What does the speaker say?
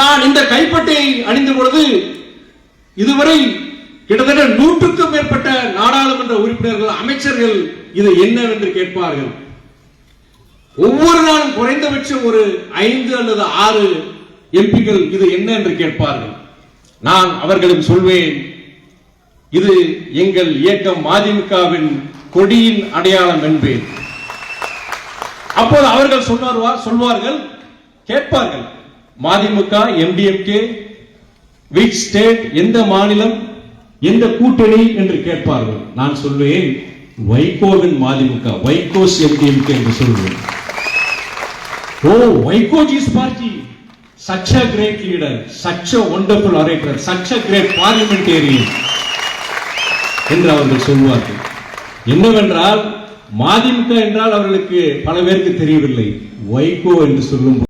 நான் இந்த கைப்பட்டையை அணிந்த பொழுது இதுவரை கிட்டத்தட்ட நூற்றுக்கும் மேற்பட்ட நாடாளுமன்ற உறுப்பினர்கள் அமைச்சர்கள் இது என்னவென்று கேட்பார்கள். ஒவ்வொரு நாளும் குறைந்தபட்சம் ஒரு ஐந்து அல்லது ஆறு எம்பிக்கள் இது என்ன என்று கேட்பார்கள். நான் அவர்களிடம் சொல்வேன் இது எங்கள் இயக்கம் மதிமுகவின் கொடியின் அடையாளம் என்பேன். அப்போது அவர்கள் சொன்னார்வா சொல்வார்கள் கேட்பார்கள். மதிமுக எம்டிஎம்கே விச் ஸ்டேட் எந்த மாநிலம் எந்த கூட்டணி என்று கேட்பார்கள். நான் சொல்வேன் வைகோவின் மதிமுக வைகோஸ் எம்டிஎம்கே என்று சொல்வேன். ஓ Vaikoji's party such great leader such such a wonderful great such a என்று அவர்கள் சொல்வார்கள். என்னவென்றால் மதிமுக என்றால் அவர்களுக்கு பல பேருக்கு தெரியவில்லை. வைகோ என்று சொல்லும்